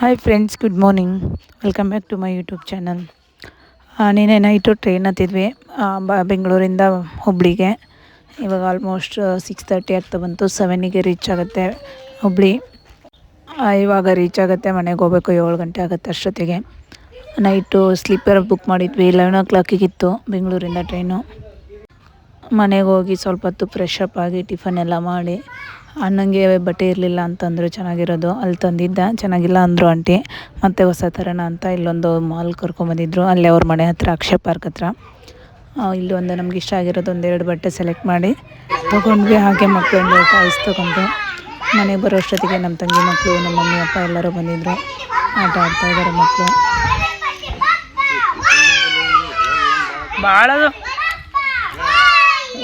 Hi friends good morning welcome back to my YouTube channel ನೀನೇ night train ಹತ್ತಿದ್ವಿ. ಬೆಂಗಳೂರಿಂದ ಹುಬ್ಳಿಗೆ. ಇವಾಗ ಆಲ್ಮೋಸ್ಟ್ ಸಿಕ್ಸ್ ತರ್ಟಿ ಆಗ್ತಾ ಬಂತು. ಸೆವೆನಿಗೆ ರೀಚ್ ಆಗುತ್ತೆ ಹುಬ್ಳಿ. ಇವಾಗ ರೀಚ್ ಆಗುತ್ತೆ ಮನೆಗೆ ಹೋಗ್ಬೇಕು. ಏಳು ಗಂಟೆ ಆಗುತ್ತೆ ಅಷ್ಟೊತ್ತಿಗೆ. ನೈಟು ಸ್ಲೀಪರ್ ಬುಕ್ ಮಾಡಿದ್ವಿ. ಲೆವೆನ್ ಓ ಕ್ಲಾಕಿಗಿತ್ತು ಬೆಂಗಳೂರಿಂದ ಟ್ರೈನು ಮನೆಗೆ ಹೋಗಿ ಸ್ವಲ್ಪ ಹೊತ್ತು ಫ್ರೆಶ್ ಅಪ್ ಆಗಿ ಟಿಫನ್ ಎಲ್ಲ ಮಾಡಿ ಅಣ್ಣಂಗೆ ಬಟ್ಟೆ ಇರಲಿಲ್ಲ ಅಂತಂದರು ಚೆನ್ನಾಗಿರೋದು ಅಲ್ಲಿ ತಂದಿದ್ದ ಚೆನ್ನಾಗಿಲ್ಲ ಅಂದರು ಆಂಟಿ ಮತ್ತು ಹೊಸ ಥರನ ಅಂತ ಇಲ್ಲೊಂದು ಮಾಲ್ ಕರ್ಕೊಂಬಂದಿದ್ರು ಅಲ್ಲೇ ಅವ್ರ ಮನೆ ಹತ್ರ ಅಕ್ಷಯ ಪಾರ್ಕ್ ಹತ್ರ. ಆ, ಇಲ್ಲಿ ಒಂದು ನಮ್ಗೆ ಇಷ್ಟ ಆಗಿರೋದು ಒಂದೆರಡು ಬಟ್ಟೆ ಸೆಲೆಕ್ಟ್ ಮಾಡಿ ತೊಗೊಂಡ್ವಿ ಹಾಗೆ ಮಕ್ಕಳೊಂದು ಟಾಯ್ಸ್ ತೊಗೊಂಡು ಮನೆಗೆ ಬರೋ ಅಷ್ಟೊತ್ತಿಗೆ ನಮ್ಮ ತಂಗಿ ಮಕ್ಕಳು ನಮ್ಮ ಮಮ್ಮಿ ಅಪ್ಪ ಎಲ್ಲರೂ ಬಂದಿದ್ದರು ಆಟ ಆಡ್ತಾ ಇದ್ದಾರೆ ಮಕ್ಕಳು ಭಾಳ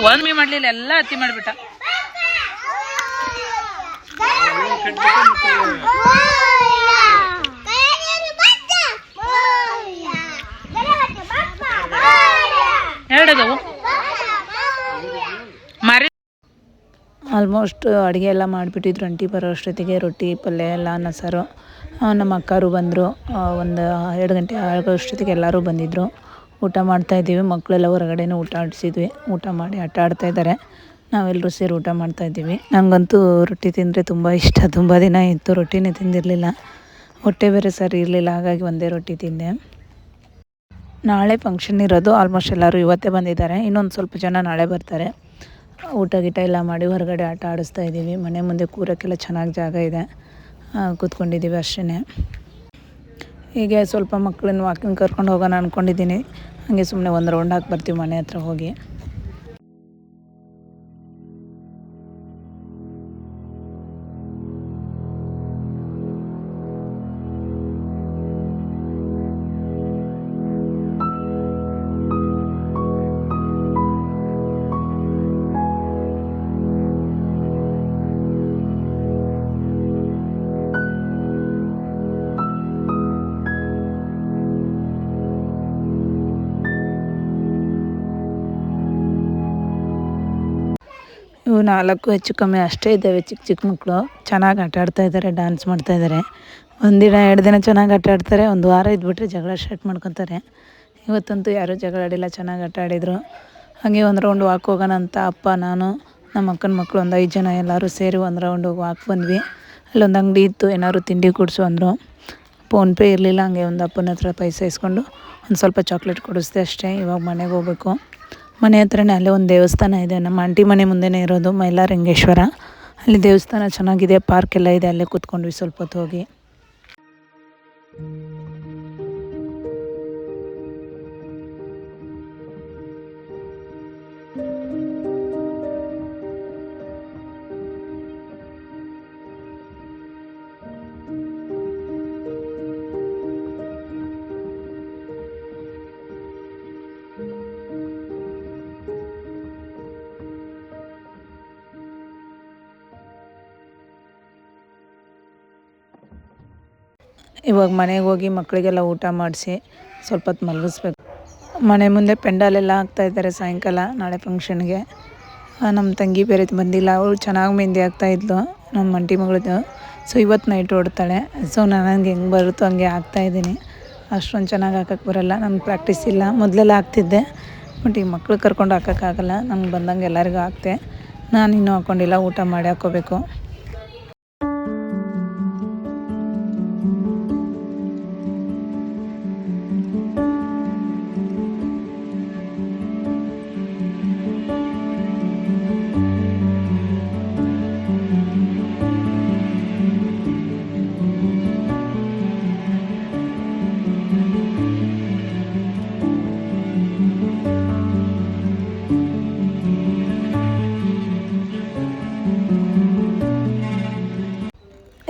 ಒಂದು ಮೀ ಮಾಡಲಿಲ್ಲ, ಎಲ್ಲ ಅತ್ತಿ ಮಾಡಿಬಿಟ್ಟ. ಎರಡದವು ಮರಿ ಆಲ್ಮೋಸ್ಟ್ ಅಡುಗೆ ಎಲ್ಲ ಮಾಡಿಬಿಟ್ಟಿದ್ರು ಅಂಟಿ ಬರೋ ಅಷ್ಟೊತ್ತಿಗೆ, ರೊಟ್ಟಿ, ಪಲ್ಯ, ಎಲ್ಲ ಅನ್ನ, ಸಾರು. ನಮ್ಮ ಅಕ್ಕರು ಬಂದರು. ಒಂದು ಎರಡು ಗಂಟೆ ಆಗೋ ಅಷ್ಟೊತ್ತಿಗೆ ಎಲ್ಲರೂ ಬಂದಿದ್ದರು ಊಟ ಮಾಡ್ತಾಯಿದ್ದೀವಿ ಮಕ್ಕಳೆಲ್ಲ ಹೊರಗಡೆನೇ ಊಟ ಆಡಿಸಿದ್ವಿ. ಊಟ ಮಾಡಿ ಆಟ ಆಡ್ತಾ ಇದ್ದಾರೆ. ನಾವೆಲ್ಲರೂ ಸೇರಿ ಊಟ ಮಾಡ್ತಾಯಿದ್ದೀವಿ ನನಗಂತೂ ರೊಟ್ಟಿ ತಿಂದರೆ ತುಂಬ ಇಷ್ಟ. ತುಂಬ ದಿನ ಇತ್ತು ರೊಟ್ಟಿನೇ ತಿಂದಿರಲಿಲ್ಲ. ಹೊಟ್ಟೆ ಬೇರೆ ಸರಿ ಇರಲಿಲ್ಲ. ಹಾಗಾಗಿ ಒಂದೇ ರೊಟ್ಟಿ ತಿಂದೆ. ನಾಳೆ ಫಂಕ್ಷನ್ ಇರೋದು. ಆಲ್ಮೋಸ್ಟ್ ಎಲ್ಲರೂ ಇವತ್ತೇ ಬಂದಿದ್ದಾರೆ. ಇನ್ನೊಂದು ಸ್ವಲ್ಪ ಜನ ನಾಳೆ ಬರ್ತಾರೆ. ಊಟ ಗೀಟ ಎಲ್ಲ ಮಾಡಿ ಹೊರಗಡೆ ಆಟ ಆಡಿಸ್ತಾ ಇದ್ದೀವಿ. ಮನೆ ಮುಂದೆ ಕೂರೋಕ್ಕೆಲ್ಲ ಚೆನ್ನಾಗಿ ಜಾಗ ಇದೆ. ಕೂತ್ಕೊಂಡಿದ್ದೀವಿ ಅಷ್ಟೇ ಹೀಗೆ ಸ್ವಲ್ಪ ಮಕ್ಕಳನ್ನ ವಾಕಿಂಗ್ ಕರ್ಕೊಂಡು ಹೋಗೋಣ ಅಂದ್ಕೊಂಡಿದ್ದೀನಿ ಹಾಗೆ ಸುಮ್ಮನೆ ಒಂದು ರೌಂಡ್ ಹಾಕಿ ಬರ್ತೀವಿ ಮನೆ ಹತ್ರ ಹೋಗಿ. ಇವು ನಾಲ್ಕು ಹೆಚ್ಚು ಕಮ್ಮಿ ಅಷ್ಟೇ ಇದ್ದಾವೆ ಚಿಕ್ಕ ಚಿಕ್ಕ ಮಕ್ಕಳು. ಚೆನ್ನಾಗಿ ಆಟ ಆಡ್ತಾ ಇದ್ದಾರೆ ಡ್ಯಾನ್ಸ್ ಮಾಡ್ತಾ ಇದ್ದಾರೆ ಒಂದಿನ ಎರಡು ದಿನ ಚೆನ್ನಾಗಿ ಆಟ ಆಡ್ತಾರೆ ಒಂದು ವಾರ ಇದ್ಬಿಟ್ರೆ ಜಗಳ ಸ್ಟಾರ್ಟ್ ಮಾಡ್ಕೊತಾರೆ. ಇವತ್ತಂತೂ ಯಾರೂ ಜಗಳ ಆಡಿಲ್ಲ, ಚೆನ್ನಾಗಿ ಆಟ ಆಡಿದರು ಹಾಗೆ ಒಂದು ರೌಂಡ್ ವಾಕ್ ಹೋಗೋಣ ಅಂತ ಅಪ್ಪ, ನಾನು ನಮ್ಮ ಅಕ್ಕನ ಮಕ್ಕಳು ಒಂದು ಐದು ಜನ ಎಲ್ಲರೂ ಸೇರಿ ಒಂದು ರೌಂಡ್ ವಾಕ್ ಬಂದ್ವಿ. ಅಲ್ಲೊಂದು ಅಂಗಡಿ ಇತ್ತು, ಏನಾದ್ರು ತಿಂಡಿ ಕೊಡಿಸು ಅಂದರು. ಫೋನ್ಪೇ ಇರಲಿಲ್ಲ, ಹಂಗೆ ಒಂದು ಅಪ್ಪನ ಹತ್ರ ಪೈಸೆ ಇಸ್ಕೊಂಡು ಒಂದು ಸ್ವಲ್ಪ ಚಾಕ್ಲೇಟ್ ಕೊಡಿಸ್ದೆ ಅಷ್ಟೇ, ಇವಾಗ ಮನೆಗೆ ಹೋಗ್ಬೇಕು. ಮನೆ ಹತ್ರನೇ ಅಲ್ಲೇ ಒಂದು ದೇವಸ್ಥಾನ ಇದೆ. ನಮ್ಮ ಆಂಟಿ ಮನೆ ಮುಂದೆನೇ ಇರೋದು ಮೈಲಾರಂಗೇಶ್ವರ. ಅಲ್ಲಿ ದೇವಸ್ಥಾನ ಚೆನ್ನಾಗಿದೆ, ಪಾರ್ಕ್ ಎಲ್ಲ ಇದೆ, ಅಲ್ಲೇ ಕೂತ್ಕೊಂಡ್ವಿ ಸ್ವಲ್ಪ ಹೊತ್ತು ಹೋಗಿ. ಇವಾಗ ಮನೆಗೆ ಹೋಗಿ ಮಕ್ಕಳಿಗೆಲ್ಲ ಊಟ ಮಾಡಿಸಿ ಸ್ವಲ್ಪ ಹೊತ್ತು ಮಲಗಿಸ್ಬೇಕು. ಮನೆ ಮುಂದೆ ಪೆಂಡಾಲೆಲ್ಲ ಹಾಕ್ತಾ ಇದ್ದಾರೆ ಸಾಯಂಕಾಲ, ನಾಳೆ ಫಂಕ್ಷನ್ಗೆ. ನಮ್ಮ ತಂಗಿ ಬೇರೆ ಬಂದಿಲ್ಲ, ಅವಳು ಚೆನ್ನಾಗಿ ಮೆಹಂದಿ ಹಾಕ್ತಾಯಿದ್ಲು ನಮ್ಮ ಅಂಟಿ ಮಗಳದ್ದು. ಸೊ ಇವತ್ತು ನೈಟ್ ಓಡ್ತಾಳೆ ಸೊ ನನಗೆ ಹೆಂಗೆ ಬರುತ್ತೋ ಹಂಗೆ ಹಾಕ್ತಾಯಿದ್ದೀನಿ ಅಷ್ಟೊಂದು ಚೆನ್ನಾಗಿ ಹಾಕಕ್ಕೆ ಬರೋಲ್ಲ ನನಗೆ ಪ್ರಾಕ್ಟೀಸ್ ಇಲ್ಲ. ಮೊದಲೆಲ್ಲ ಹಾಕ್ತಿದ್ದೆ ಬಟ್ ಈಗ ಮಕ್ಳು ಕರ್ಕೊಂಡು ಹಾಕೋಕ್ಕಾಗಲ್ಲ ನಂಗೆ ಬಂದಂಗೆ ಎಲ್ಲರಿಗೂ ಹಾಕ್ತೆ. ನಾನು ಇನ್ನೂ ಹಾಕ್ಕೊಂಡಿಲ್ಲ, ಊಟ ಮಾಡಿ ಹಾಕ್ಕೋಬೇಕು.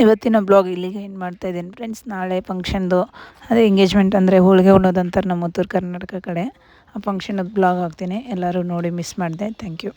ಇವತ್ತಿನ ಬ್ಲಾಗ್ ಇಲ್ಲಿಗೆ ಏನು ಮಾಡ್ತಾ ಇದ್ದೀನಿ ಫ್ರೆಂಡ್ಸ್ ನಾಳೆ ಫಂಕ್ಷನ್ದು ಅದೇ ಎಂಗೇಜ್ಮೆಂಟ್ ಅಂದರೆ ಹೋಳಿಗೆ ಉಣ್ಣೋದಂತಾರೆ ನಮ್ಮ ಉತ್ತರ ಕರ್ನಾಟಕ ಕಡೆ. ಆ ಫಂಕ್ಷನದ್ದು ಬ್ಲಾಗ್ ಹಾಕ್ತೀನಿ. ಎಲ್ಲರೂ ನೋಡಿ ಮಿಸ್ ಮಾಡಿದೆ. Thank you